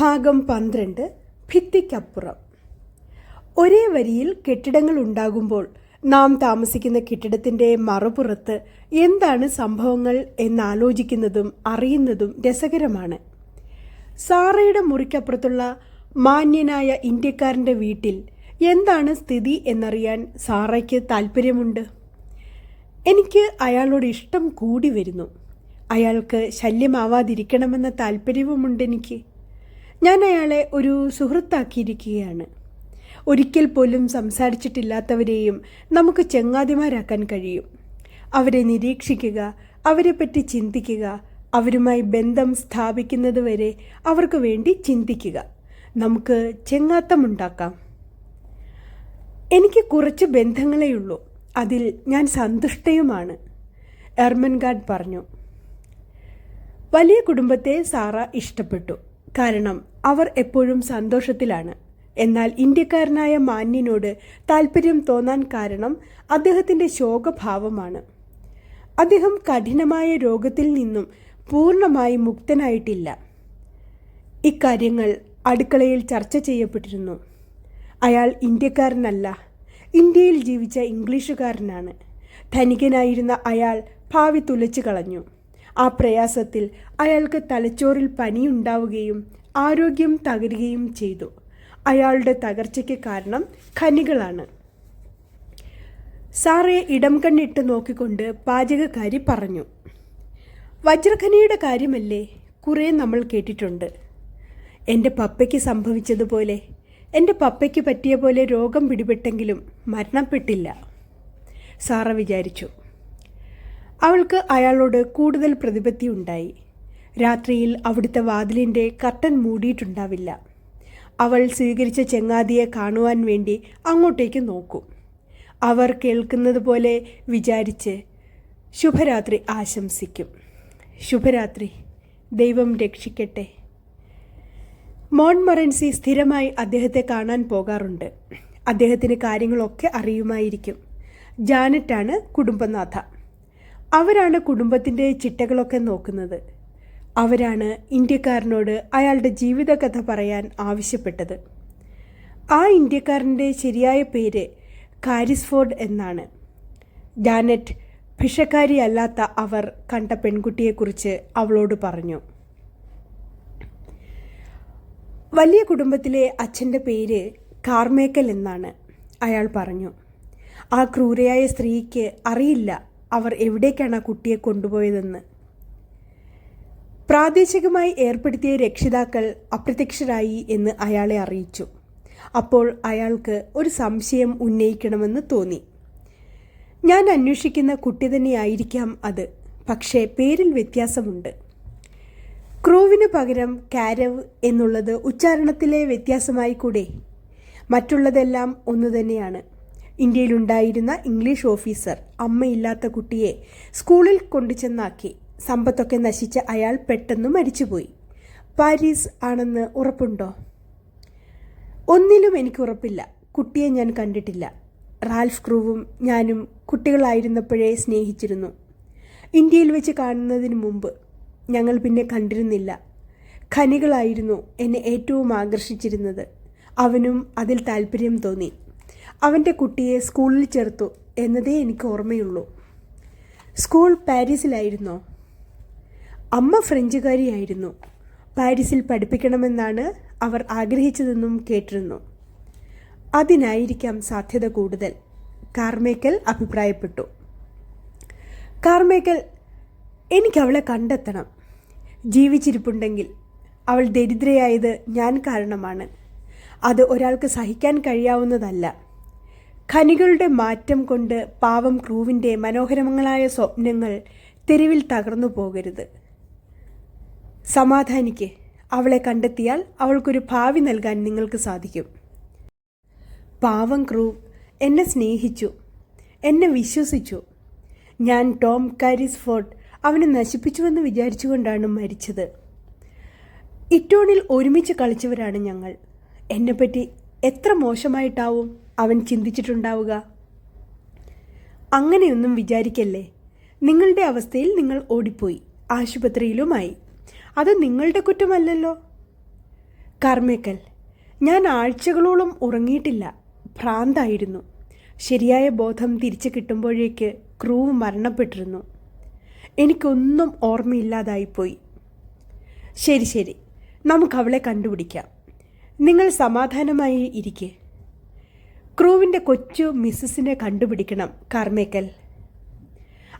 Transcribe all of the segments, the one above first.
ഭാഗം പന്ത്രണ്ട് ഭിത്തിക്കപ്പുറം. ഒരേ വരിയിൽ കെട്ടിടങ്ങൾ ഉണ്ടാകുമ്പോൾ നാം താമസിക്കുന്ന കെട്ടിടത്തിന്റെ മറുപുറത്ത് എന്താണ് സംഭവങ്ങൾ എന്നാലോചിക്കുന്നതും അറിയുന്നതും രസകരമാണ്. സാറയുടെ മുറിക്കപ്പുറത്തുള്ള മാന്യനായ ഇന്ത്യക്കാരന്റെ വീട്ടിൽ എന്താണ് സ്ഥിതി എന്നറിയാൻ സാറയ്ക്ക് താല്പര്യമുണ്ട് എനിക്ക് അയാളോട് ഇഷ്ടം കൂടി വരുന്നു. അയാൾക്ക് ശല്യമാവാതിരിക്കണമെന്ന താല്പര്യവുമുണ്ട് എനിക്ക്. ഞാൻ അയാളെ ഒരു സുഹൃത്താക്കിയിരിക്കുകയാണ്. ഒരിക്കൽ പോലും സംസാരിച്ചിട്ടില്ലാത്തവരെയും നമുക്ക് ചെങ്ങാതിമാരാക്കാൻ കഴിയും. അവരെ നിരീക്ഷിക്കുക അവരെപ്പറ്റി ചിന്തിക്കുക അവരുമായി ബന്ധം സ്ഥാപിക്കുന്നത് വരെ അവർക്ക് വേണ്ടി ചിന്തിക്കുക. നമുക്ക് ചെങ്ങാത്തമുണ്ടാക്കാം. എനിക്ക് കുറച്ച് ബന്ധങ്ങളെയുള്ളൂ അതിൽ ഞാൻ സന്തുഷ്ടയുമാണ്. എർമൻഗാഡ് പറഞ്ഞു. വലിയ കുടുംബത്തെ സാറ ഇഷ്ടപ്പെട്ടു. കാരണം അവർ എപ്പോഴും സന്തോഷത്തിലാണ്. എന്നാൽ ഇന്ത്യക്കാരനായ മാന്യനോട് താല്പര്യം തോന്നാൻ കാരണം അദ്ദേഹത്തിന്റെ ശോകഭാവമാണ്. അദ്ദേഹം കഠിനമായ രോഗത്തിൽ നിന്നും പൂർണമായി മുക്തനായിട്ടില്ല. ഇക്കാര്യങ്ങൾ അടുക്കളയിൽ ചർച്ച ചെയ്യപ്പെട്ടിരുന്നു. അയാൾ ഇന്ത്യക്കാരനല്ല ഇന്ത്യയിൽ ജീവിച്ച ഇംഗ്ലീഷുകാരനാണ്. ധനികനായിരുന്ന അയാൾ ഭാവി തുലച്ചു കളഞ്ഞു. ആ പ്രയാസത്തിൽ അയാൾക്ക് തലച്ചോറിൽ പനിയുണ്ടാവുകയും ആരോഗ്യം തകരുകയും ചെയ്തു. അയാളുടെ തകർച്ചയ്ക്ക് കാരണം ഖനികളാണ്. സാറെ ഇടം കണ്ണിട്ട് നോക്കിക്കൊണ്ട് പാചകക്കാരി പറഞ്ഞു വജ്രഖനിയുടെ കാര്യമല്ലേ? കുറേ നമ്മൾ കേട്ടിട്ടുണ്ട്. എന്റെ പപ്പയ്ക്ക് സംഭവിച്ചതുപോലെ എന്റെ പപ്പയ്ക്ക് പറ്റിയ പോലെ രോഗം പിടിപെട്ടെങ്കിലും മരണപ്പെട്ടില്ല. സാറ വിചാരിച്ചു. അവൾക്ക് അയാളോട് കൂടുതൽ പ്രതിപത്തി ഉണ്ടായി. രാത്രിയിൽ അവിടുത്തെ വാതിലിന്റെ കർട്ടൻ മൂടിയിട്ടുണ്ടാവില്ല. അവൾ സ്വീകരിച്ച ചെങ്ങാതിയെ കാണുവാൻ വേണ്ടി അങ്ങോട്ടേക്ക് നോക്കും. അവർ കേൾക്കുന്നത് പോലെ വിചാരിച്ച് ശുഭരാത്രി ആശംസിക്കും. ശുഭരാത്രി ദൈവം രക്ഷിക്കട്ടെ. മോൺമറൻസി സ്ഥിരമായി അദ്ദേഹത്തെ കാണാൻ പോകാറുണ്ട്. അദ്ദേഹത്തിന് കാര്യങ്ങളൊക്കെ അറിയുമായിരിക്കും. ജാനറ്റാണ് കുടുംബനാഥ. അവരാണ് കുടുംബത്തിന്റെ ചിട്ടകളൊക്കെ നോക്കുന്നത്. അവരാണ് ഇന്ത്യക്കാരനോട് അയാളുടെ ജീവിതകഥ പറയാൻ ആവശ്യപ്പെട്ടത്. ആ ഇന്ത്യക്കാരന്റെ ശരിയായ പേര് കാരിസ്ഫോർഡ് എന്നാണ്. ജാനറ്റ് ഭിഷക്കാരിയല്ലാത്ത അവർ കണ്ട പെൺകുട്ടിയെക്കുറിച്ച് അവളോട് പറഞ്ഞു. വലിയ കുടുംബത്തിലെ അച്ഛന്റെ പേര് കാർമേക്കൽ എന്നാണ് അയാൾ പറഞ്ഞു. ആ ക്രൂരയായ സ്ത്രീക്ക് അറിയില്ല അവർ എവിടേക്കാണ് ആ കുട്ടിയെ കൊണ്ടുപോയതെന്ന്. പ്രാദേശികമായി ഏർപ്പെടുത്തിയ രക്ഷിതാക്കൾ അപ്രത്യക്ഷരായി എന്ന് അയാളെ അറിയിച്ചു. അപ്പോൾ അയാൾക്ക് ഒരു സംശയം ഉന്നയിക്കണമെന്ന് തോന്നി. ഞാൻ അന്വേഷിക്കുന്ന കുട്ടി തന്നെയായിരിക്കാം അത്. പക്ഷേ പേരിൽ വ്യത്യാസമുണ്ട്. ക്രൂവിന് പകരം കാരവ് എന്നുള്ളത് ഉച്ചാരണത്തിലെ വ്യത്യാസമായി കൂടെ. മറ്റുള്ളതെല്ലാം ഒന്നു തന്നെയാണ്. ഇന്ത്യയിലുണ്ടായിരുന്ന ഇംഗ്ലീഷ് ഓഫീസർ അമ്മയില്ലാത്ത കുട്ടിയെ സ്കൂളിൽ കൊണ്ടുചെന്നാക്കി. സമ്പത്തൊക്കെ നശിച്ച അയാൾ പെട്ടെന്ന് മരിച്ചുപോയി. പാരീസ് ആണെന്ന് ഉറപ്പുണ്ടോ? ഒന്നിലും എനിക്ക് ഉറപ്പില്ല. കുട്ടിയെ ഞാൻ കണ്ടിട്ടില്ല. റാൽഫ് ക്രൂവും ഞാനും കുട്ടികളായിരുന്നപ്പോഴേ സ്നേഹിച്ചിരുന്നു. ഇന്ത്യയിൽ വെച്ച് കാണുന്നതിന് മുമ്പ് ഞങ്ങൾ പിന്നെ കണ്ടിരുന്നില്ല. ഖനികളായിരുന്നു എന്നെ ഏറ്റവും ആകർഷിച്ചിരുന്നത്. അവനും അതിൽ താല്പര്യം തോന്നി. അവന്റെ കുട്ടിയെ സ്കൂളിൽ ചേർത്തു എന്നതേ എനിക്ക് ഓർമ്മയുള്ളൂ. സ്കൂൾ പാരീസിലായിരുന്നോ? അമ്മ ഫ്രഞ്ചുകാരിയായിരുന്നു. പാരീസിൽ പഠിപ്പിക്കണമെന്നാണ് അവർ ആഗ്രഹിച്ചതെന്നും കേട്ടിരുന്നു. അതിനായിരിക്കാം സാധ്യത കൂടുതൽ കാർമേക്കൽ അഭിപ്രായപ്പെട്ടു. കാർമേക്കൽ എനിക്കവളെ കണ്ടെത്തണം. ജീവിച്ചിരിപ്പുണ്ടെങ്കിൽ അവൾ ദരിദ്രയായത് ഞാൻ കാരണമാണ്. അത് ഒരാൾക്ക് സഹിക്കാൻ കഴിയാവുന്നതല്ല. ഖനികളുടെ മാറ്റം കൊണ്ട് പാവം ക്രൂവിന്റെ മനോഹരങ്ങളായ സ്വപ്നങ്ങൾ തെരുവിൽ തകർന്നു പോകരുത്. സമാധാനിക്ക്. അവളെ കണ്ടെത്തിയാൽ അവൾക്കൊരു ഭാവി നൽകാൻ നിങ്ങൾക്ക് സാധിക്കും. പാവം ക്രൂ എന്നെ സ്നേഹിച്ചു എന്നെ വിശ്വസിച്ചു. ഞാൻ ടോം കാരിസ് ഫോർട്ട് അവനെ നശിപ്പിച്ചുവെന്ന് വിചാരിച്ചുകൊണ്ടാണ് മരിച്ചത്. ഇറ്റോണിൽ ഒരുമിച്ച് കളിച്ചവരാണ് ഞങ്ങൾ. എന്നെപ്പറ്റി എത്ര മോശമായിട്ടാവും അവൻ ചിന്തിച്ചിട്ടുണ്ടാവുക? അങ്ങനെയൊന്നും വിചാരിക്കല്ലേ? നിങ്ങളുടെ അവസ്ഥയിൽ നിങ്ങൾ ഓടിപ്പോയി ആശുപത്രിയിലുമായി. അത് നിങ്ങളുടെ കുറ്റമല്ലല്ലോ. കർമ്മിക്കൽ ഞാൻ ആഴ്ചകളോളം ഉറങ്ങിയിട്ടില്ല ഭ്രാന്തായിരുന്നു. ശരിയായ ബോധം തിരിച്ചു കിട്ടുമ്പോഴേക്ക് ക്രൂവ് മരണപ്പെട്ടിരുന്നു. എനിക്കൊന്നും ഓർമ്മയില്ലാതായിപ്പോയി. ശരി ശരി നമുക്കവളെ കണ്ടുപിടിക്കാം. നിങ്ങൾ സമാധാനമായി ഇരിക്കെ. ക്രൂവിന്റെ കൊച്ചു മിസ്സസിനെ കണ്ടുപിടിക്കണം കാർമേക്കൽ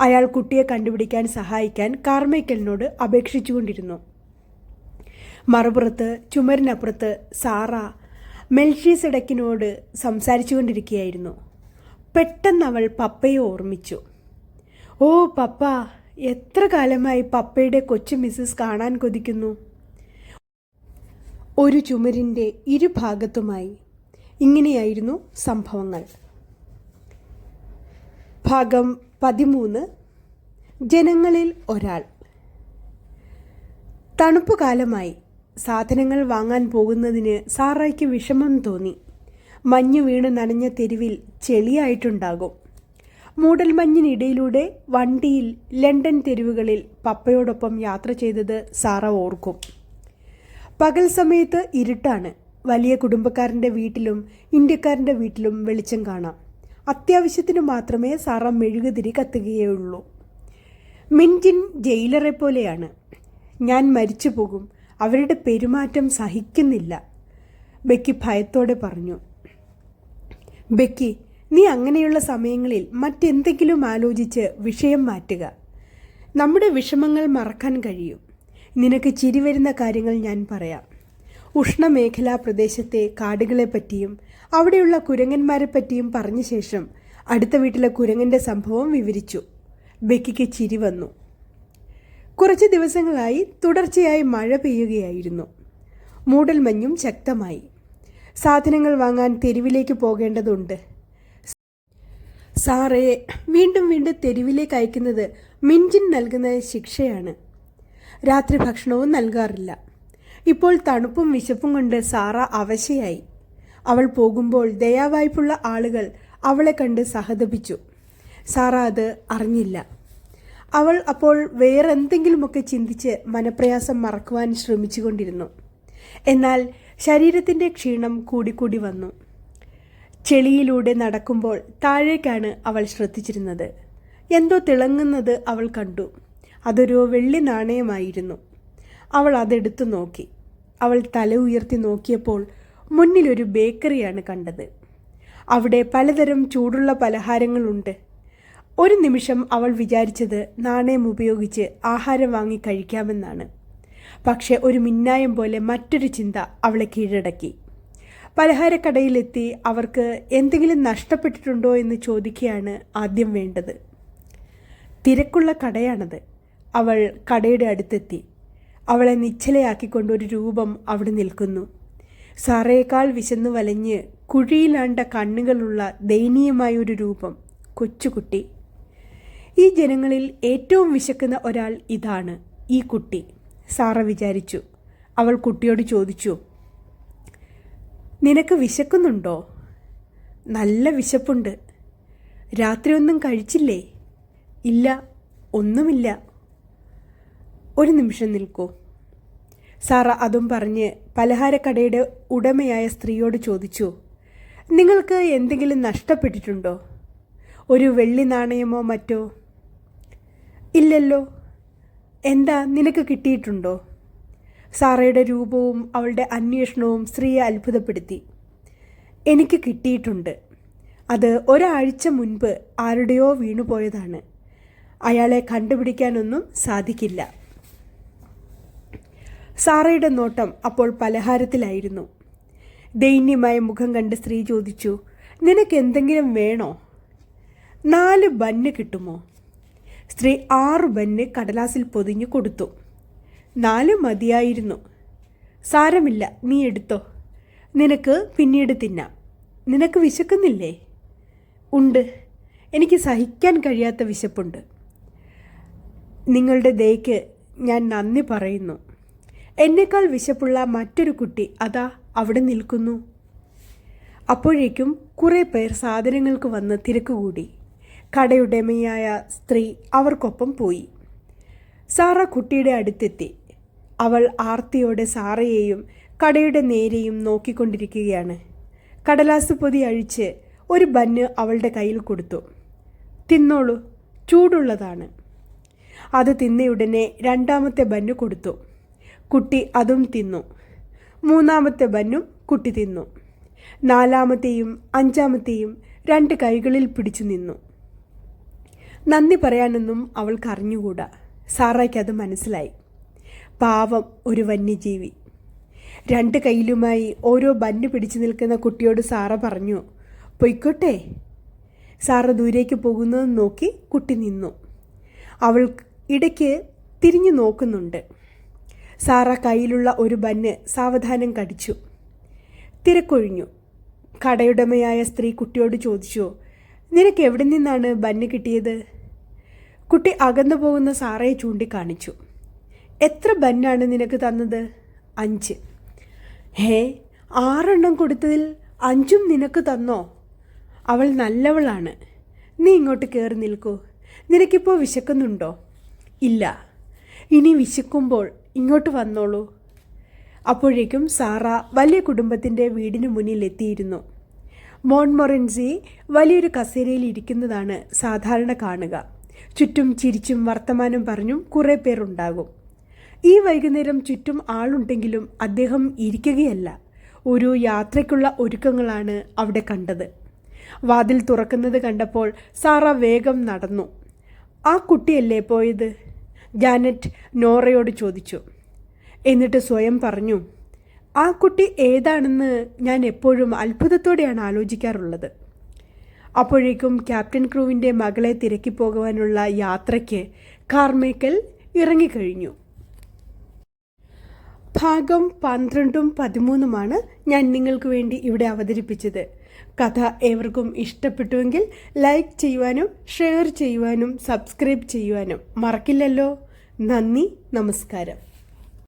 അയാൾ കുട്ടിയെ കണ്ടുപിടിക്കാൻ സഹായിക്കാൻ കാർമേക്കലിനോട് അപേക്ഷിച്ചുകൊണ്ടിരുന്നു. മറുപുറത്ത് ചുമരിനപ്പുറത്ത് സാറ മെൽഷീസ് ഇടക്കിനോട് സംസാരിച്ചുകൊണ്ടിരിക്കുകയായിരുന്നു. പെട്ടെന്ന് അവൾ പപ്പയെ ഓർമ്മിച്ചു. ഓ പപ്പ എത്ര കാലമായി പപ്പയുടെ കൊച്ചു മിസ്സസ് കാണാൻ കൊതിക്കുന്നു? ഒരു ചുമരിന്റെ ഇരുഭാഗത്തുമായി ഇങ്ങനെയായിരുന്നു സംഭവങ്ങൾ. ഭാഗം പതിമൂന്ന്. ജനങ്ങളിൽ ഒരാൾ. തണുപ്പ് കാലമായി സാധനങ്ങൾ വാങ്ങാൻ പോകുന്നതിന് സാറായ്ക്ക് വിഷമം തോന്നി. മഞ്ഞ് വീണ് നനഞ്ഞ തെരുവിൽ ചെളിയായിട്ടുണ്ടാകും. മൂടൽമഞ്ഞിനിടയിലൂടെ വണ്ടിയിൽ ലണ്ടൻ തെരുവുകളിൽ പപ്പയോടൊപ്പം യാത്ര ചെയ്തത് സാറ ഓർക്കും. പകൽ സമയത്ത് ഇരുട്ടാണ്. വലിയ കുടുംബക്കാരന്റെ വീട്ടിലും ഇന്ത്യക്കാരന്റെ വീട്ടിലും വെളിച്ചം കാണാം. അത്യാവശ്യത്തിന് മാത്രമേ സാറ മെഴുകുതിരി കത്തുകയുള്ളൂ. മിൻജിൻ ജയിലറെ പോലെയാണ്. ഞാൻ മരിച്ചു പോകും. അവരുടെ പെരുമാറ്റം സഹിക്കുന്നില്ല. ബക്കി ഭയത്തോടെ പറഞ്ഞു. ബക്കി നീ അങ്ങനെയുള്ള സമയങ്ങളിൽ മറ്റെന്തെങ്കിലും ആലോചിച്ച് വിഷയം മാറ്റുക. നമ്മുടെ വിഷമങ്ങൾ മറക്കാൻ കഴിയും. നിനക്ക് ചിരി വരുന്ന കാര്യങ്ങൾ ഞാൻ പറയാം. ഉഷ്ണമേഖലാ പ്രദേശത്തെ കാടുകളെ പറ്റിയും അവിടെയുള്ള കുരങ്ങന്മാരെ പറ്റിയും പറഞ്ഞ ശേഷം അടുത്ത വീട്ടിലെ കുരങ്ങന്റെ സംഭവം വിവരിച്ചു. ബെക്കിക്ക് ചിരി വന്നു. കുറച്ച് ദിവസങ്ങളായി തുടർച്ചയായി മഴ പെയ്യുകയായിരുന്നു. മൂടൽമഞ്ഞും ശക്തമായി. സാധനങ്ങൾ വാങ്ങാൻ തെരുവിലേക്ക് പോകേണ്ടതുണ്ട്. സാറയെ വീണ്ടും വീണ്ടും തെരുവിലേക്ക് അയക്കുന്നത് മിഞ്ചിൻ നൽകുന്ന ശിക്ഷയാണ്. രാത്രി ഭക്ഷണവും നൽകാറില്ല. ഇപ്പോൾ തണുപ്പും വിശപ്പും കൊണ്ട് സാറ അവശയായി. അവൾ പോകുമ്പോൾ ദയാവായ്പുള്ള ആളുകൾ അവളെ കണ്ട് സഹതപിച്ചു. സാറ അത് അറിഞ്ഞില്ല. അവൾ അപ്പോൾ വേറെന്തെങ്കിലുമൊക്കെ ചിന്തിച്ച് മനപ്രയാസം മറക്കുവാൻ ശ്രമിച്ചുകൊണ്ടിരുന്നു. എന്നാൽ ശരീരത്തിന്റെ ക്ഷീണം കൂടിക്കൂടി വന്നു. ചെളിയിലൂടെ നടക്കുമ്പോൾ താഴേക്കാണ് അവൾ ശ്രദ്ധിച്ചിരുന്നത്. എന്തോ തിളങ്ങുന്നത് അവൾ കണ്ടു. അതൊരു വെള്ളി നാണയമായിരുന്നു. അവൾ അതെടുത്തു നോക്കി. അവൾ തല ഉയർത്തി നോക്കിയപ്പോൾ മുന്നിലൊരു ബേക്കറിയാണ് കണ്ടത്. അവിടെ പലതരം ചൂടുള്ള പലഹാരങ്ങളുണ്ട്. ഒരു നിമിഷം അവൾ വിചാരിച്ചത് നാണയം ഉപയോഗിച്ച് ആഹാരം വാങ്ങി കഴിക്കാമെന്നാണ്. പക്ഷെ ഒരു മിന്നായം പോലെ മറ്റൊരു ചിന്ത അവളെ കീഴടക്കി. പലഹാരക്കടയിലെത്തി അവർക്ക് എന്തെങ്കിലും നഷ്ടപ്പെട്ടിട്ടുണ്ടോ എന്ന് ചോദിക്കുകയാണ് ആദ്യം വേണ്ടത്. തിരക്കുള്ള കടയാണത്. അവൾ കടയുടെ അടുത്തെത്തി. അവളെ നിശ്ചലയാക്കിക്കൊണ്ട് ഒരു രൂപം അവിടെ നിൽക്കുന്നു. സാറേക്കാൾ വിശന്നു വലഞ്ഞ് കുഴിയിലാണ്ട കണ്ണുകളുള്ള ദയനീയമായ ഒരു രൂപം കൊച്ചുകുട്ടി. ഈ ജനങ്ങളിൽ ഏറ്റവും വിശക്കുന്ന ഒരാൾ ഇതാണ് ഈ കുട്ടി സാറ വിചാരിച്ചു. അവൾ കുട്ടിയോട് ചോദിച്ചു നിനക്ക് വിശക്കുന്നുണ്ടോ? നല്ല വിശപ്പുണ്ട്. രാത്രി ഒന്നും കഴിച്ചില്ലേ? ഇല്ല ഒന്നുമില്ല. ഒരു നിമിഷം നിൽക്കൂ. സാറ അതും പറഞ്ഞ് പലഹാരക്കടയുടെ ഉടമയായ സ്ത്രീയോട് ചോദിച്ചു നിങ്ങൾക്ക് എന്തെങ്കിലും നഷ്ടപ്പെട്ടിട്ടുണ്ടോ? ഒരു വെള്ളി നാണയമോ മറ്റോ? ഇല്ലല്ലോ. എന്താ നിനക്ക് കിട്ടിയിട്ടുണ്ടോ? സാറയുടെ രൂപവും അവളുടെ അന്വേഷണവും സ്ത്രീയെ അത്ഭുതപ്പെടുത്തി. എനിക്ക് കിട്ടിയിട്ടുണ്ട്. അത് ഒരാഴ്ച മുൻപ് ആരുടെയോ വീണുപോയതാണ്. അയാളെ കണ്ടുപിടിക്കാനൊന്നും സാധിക്കില്ല. സാറയുടെ നോട്ടം അപ്പോൾ പലഹാരത്തിലായിരുന്നു. ദൈന്യമായ മുഖം കണ്ട് സ്ത്രീ ചോദിച്ചു നിനക്ക് എന്തെങ്കിലും വേണോ? നാല് ബന്ന് കിട്ടുമോ? സ്ത്രീ ആറ് ബന്ന് കടലാസിൽ പൊതിഞ്ഞു കൊടുത്തു. നാല് മതിയായിരുന്നു. സാരമില്ല നീ എടുത്തോ. നിനക്ക് പിന്നീട് തിന്നാം. നിനക്ക് വിശക്കുന്നില്ലേ? ഉണ്ട്. എനിക്ക് സഹിക്കാൻ കഴിയാത്ത വിശപ്പുണ്ട്. നിങ്ങളുടെ ദയക്ക് ഞാൻ നന്ദി പറയുന്നു. എന്നേക്കാൾ വിശപ്പുള്ള മറ്റൊരു കുട്ടി അതാ അവിടെ നിൽക്കുന്നു. അപ്പോഴേക്കും കുറേ പേർ സാധനങ്ങൾക്ക് വന്ന് തിരക്കുകൂടി കടയുടമയായ സ്ത്രീ അവർക്കൊപ്പം പോയി. സാറ കുട്ടിയുടെ അടുത്തെത്തി. അവൾ ആർത്തിയോടെ സാറയെയും കടയുടെ നേരെയും നോക്കിക്കൊണ്ടിരിക്കുകയാണ്. കടലാസ് പൊതി അഴിച്ച് ഒരു ബന്ന് അവളുടെ കയ്യിൽ കൊടുത്തു. തിന്നോളൂ ചൂടുള്ളതാണ്. അത് തിന്നയുടനെ രണ്ടാമത്തെ ബന്ന് കൊടുത്തു. കുട്ടി അതും തിന്നു. മൂന്നാമത്തെ ബന്നും കുട്ടി തിന്നു. നാലാമത്തെയും അഞ്ചാമത്തെയും രണ്ട് കൈകളിൽ പിടിച്ചു നിന്നു. നന്ദി പറയാനൊന്നും അവൾക്ക് അറിഞ്ഞുകൂടാ സാറായ്ക്ക് അത് മനസ്സിലായി. പാവം ഒരു വന്യജീവി. രണ്ട് കയ്യിലുമായി ഓരോ ബന്ന് പിടിച്ചു നിൽക്കുന്ന കുട്ടിയോട് സാറ പറഞ്ഞു പൊയ്ക്കോട്ടെ. സാറ ദൂരേക്ക് പോകുന്നത് നോക്കി കുട്ടി നിന്നു. അവൾ ഇടയ്ക്ക് തിരിഞ്ഞു നോക്കുന്നുണ്ട്. സാറ കയ്യിലുള്ള ഒരു ബന്ന് സാവധാനം കടിച്ചു. തിരക്കൊഴിഞ്ഞു. കടയുടമയായ സ്ത്രീ കുട്ടിയോട് ചോദിച്ചു നിനക്ക് എവിടെ നിന്നാണ് ബന്ന് കിട്ടിയത്? കുട്ടി അകന്നു പോകുന്ന സാറയെ ചൂണ്ടിക്കാണിച്ചു. എത്ര ബന്നാണ് നിനക്ക് തന്നത്? അഞ്ച്. ഹേ ആറെണ്ണം കൊടുത്തതിൽ അഞ്ചും നിനക്ക് തന്നോ? അവൾ നല്ലവളാണ്. നീ ഇങ്ങോട്ട് കയറി നിൽക്കൂ. നിനക്കിപ്പോൾ വിശക്കുന്നുണ്ടോ? ഇല്ല. ഇനി വിശക്കുമ്പോൾ ഇങ്ങോട്ട് വന്നോളൂ. അപ്പോഴേക്കും സാറ വലിയ കുടുംബത്തിന്റെ വീടിന് മുന്നിൽ എത്തിയിരുന്നു. മോൺമൊറൻസി വലിയൊരു കസേരയിൽ ഇരിക്കുന്നതാണ് സാധാരണ കാണുക. ചുറ്റും ചിരിച്ചും വർത്തമാനം പറഞ്ഞും കുറേ പേരുണ്ടാകും ഈ വൈകുന്നേരം ചുറ്റും ആളുണ്ടെങ്കിലും അദ്ദേഹം ഇരിക്കുകയല്ല. ഒരു യാത്രയ്ക്കുള്ള ഒരുക്കങ്ങളാണ് അവിടെ കണ്ടത്. വാതിൽ തുറക്കുന്നത് കണ്ടപ്പോൾ സാറ വേഗം നടന്നു. ആ കുട്ടിയല്ലേ പോയത്? ജാനറ്റ് നോറയോട് ചോദിച്ചു. എന്നിട്ട് സ്വയം പറഞ്ഞു ആ കുട്ടി ഏതാണെന്ന് ഞാൻ എപ്പോഴും അത്ഭുതത്തോടെയാണ് ആലോചിക്കാറുള്ളത്. അപ്പോഴേക്കും ക്യാപ്റ്റൻ ക്രൂവിന്റെ മകളെ തിരക്കി പോകുവാനുള്ള യാത്രയ്ക്ക് കാർമേക്കൽ ഇറങ്ങിക്കഴിഞ്ഞു. ഭാഗം പന്ത്രണ്ടും പതിമൂന്നുമാണ് ഞാൻ നിങ്ങൾക്ക് വേണ്ടി ഇവിടെ അവതരിപ്പിച്ചത്. കഥ ഏവർക്കും ഇഷ്ടപ്പെട്ടുവെങ്കിൽ ലൈക്ക് ചെയ്യുവാനും ഷെയർ ചെയ്യുവാനും സബ്സ്ക്രൈബ് ചെയ്യുവാനും മറക്കില്ലല്ലോ. നന്ദി നമസ്കാരം.